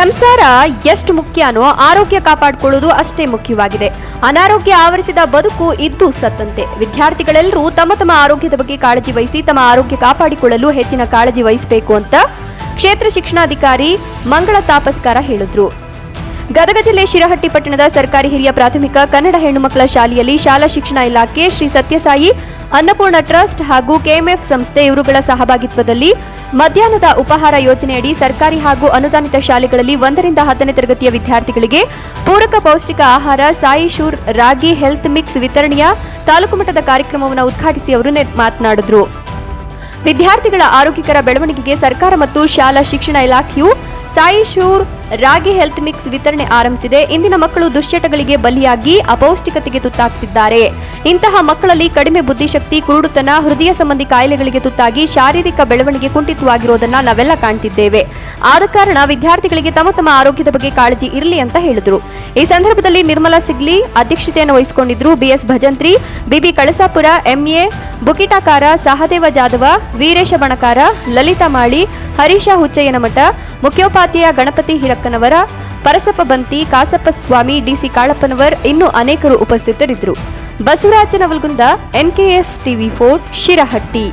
ಸಂಸಾರ ಎಷ್ಟು ಮುಖ್ಯನೋ ಆರೋಗ್ಯ ಕಾಪಾಡಿಕೊಳ್ಳುವುದು ಅಷ್ಟೇ ಮುಖ್ಯವಾಗಿದೆ. ಅನಾರೋಗ್ಯ ಆವರಿಸಿದ ಬದುಕು ಇದ್ದು ಸತ್ತಂತೆ. ವಿದ್ಯಾರ್ಥಿಗಳೆಲ್ಲರೂ ತಮ್ಮ ತಮ್ಮ ಆರೋಗ್ಯದ ಬಗ್ಗೆ ಕಾಳಜಿ ವಹಿಸಿ ತಮ್ಮ ಆರೋಗ್ಯ ಕಾಪಾಡಿಕೊಳ್ಳಲು ಹೆಚ್ಚಿನ ಕಾಳಜಿ ವಹಿಸಬೇಕು ಅಂತ ಕ್ಷೇತ್ರ ಶಿಕ್ಷಣಾಧಿಕಾರಿ ಮಂಗಳ ತಾಪಸ್ಕಾರ ಹೇಳಿದ್ರು. ಗದಗ ಜಿಲ್ಲೆ ಶಿರಹಟ್ಟಿ ಪಟ್ಟಣದ ಸರ್ಕಾರಿ ಹಿರಿಯ ಪ್ರಾಥಮಿಕ ಕನ್ನಡ ಹೆಣ್ಣುಮಕ್ಕಳ ಶಾಲೆಯಲ್ಲಿ ಶಾಲಾ ಶಿಕ್ಷಣ ಇಲಾಖೆ ಶ್ರೀ ಸತ್ಯಸಾಯಿ ಅನ್ನಪೂರ್ಣ ಟ್ರಸ್ಟ್ ಹಾಗೂ ಕೆಎಂಎಫ್ ಸಂಸ್ಥೆ ಇವರುಗಳ ಸಹಭಾಗಿತ್ವದಲ್ಲಿ ಮಧ್ಯಾಹ್ನದ ಉಪಹಾರ ಯೋಜನೆಯಡಿ ಸರ್ಕಾರಿ ಹಾಗೂ ಅನುದಾನಿತ ಶಾಲೆಗಳಲ್ಲಿ ಒಂದರಿಂದ ಹತ್ತನೇ ತರಗತಿಯ ವಿದ್ಯಾರ್ಥಿಗಳಿಗೆ ಪೂರಕ ಪೌಷ್ಟಿಕ ಆಹಾರ, ಸಾಯಿ ಶೂರ್, ರಾಗಿ, ಹೆಲ್ತ್ ಮಿಕ್ಸ್ ವಿತರಣೆಯ ತಾಲೂಕು ಮಟ್ಟದ ಕಾರ್ಯಕ್ರಮವನ್ನು ಉದ್ಘಾಟಿಸಿ ಅವರು ಮಾತನಾಡಿದರು. ವಿದ್ಯಾರ್ಥಿಗಳ ಆರೋಗ್ಯಕರ ಬೆಳವಣಿಗೆಗೆ ಸರ್ಕಾರ ಮತ್ತು ಶಾಲಾ ಶಿಕ್ಷಣ ಇಲಾಖೆಯು ಸಾಯಿ ಶೂರ್ ರಾಗಿ ಹೆಲ್ತ್ ಮಿಕ್ಸ್ ವಿತರಣೆ ಆರಂಭಿಸಿದೆ. ಇಂದಿನ ಮಕ್ಕಳು ದುಶ್ಚಟಗಳಿಗೆ ಬಲಿಯಾಗಿ ಅಪೌಷ್ಟಿಕತೆಗೆ ತುತ್ತಾಗ್ತಿದ್ದಾರೆ. ಇಂತಹ ಮಕ್ಕಳಲ್ಲಿ ಕಡಿಮೆ ಬುದ್ಧಿಶಕ್ತಿ, ಕುರುಡುತನ, ಹೃದಯ ಸಂಬಂಧಿ ಕಾಯಿಲೆಗಳಿಗೆ ತುತ್ತಾಗಿ ಶಾರೀರಿಕ ಬೆಳವಣಿಗೆ ಕುಂಠಿತವಾಗಿರೋದನ್ನ ನಾವೆಲ್ಲ ಕಾಣ್ತಿದ್ದೇವೆ. ಆದ ಕಾರಣ ವಿದ್ಯಾರ್ಥಿಗಳಿಗೆ ತಮ್ಮ ತಮ್ಮ ಆರೋಗ್ಯದ ಬಗ್ಗೆ ಕಾಳಜಿ ಇರಲಿ ಅಂತ ಹೇಳಿದರು. ಈ ಸಂದರ್ಭದಲ್ಲಿ ನಿರ್ಮಲಾ ಸಿಗ್ಲಿ ಅಧ್ಯಕ್ಷತೆಯನ್ನು ವಹಿಸಿಕೊಂಡಿದ್ರು BS Bhajantri, BB Kalasapur, MA Bukitakar, Sahadeva Jadhav, Veeresh Banakar, Lalita Mali, Harish Huchchayyanamath, ಮುಖ್ಯೋಪಾಧ್ಯಾಯ ಗಣಪತಿ ಹಿರಕ್ಕನವರ ಪರಸಪ್ಪ ಬಂತಿ, ಕಾಸಪ್ಪ ಸ್ವಾಮಿ, ಡಿಸಿ ಕಾಳಪ್ಪನವರ್ ಇನ್ನೂ ಅನೇಕರು ಉಪಸ್ಥಿತರಿದ್ದರು. Basavaraj Navalgund NKS TV four Shirahatti.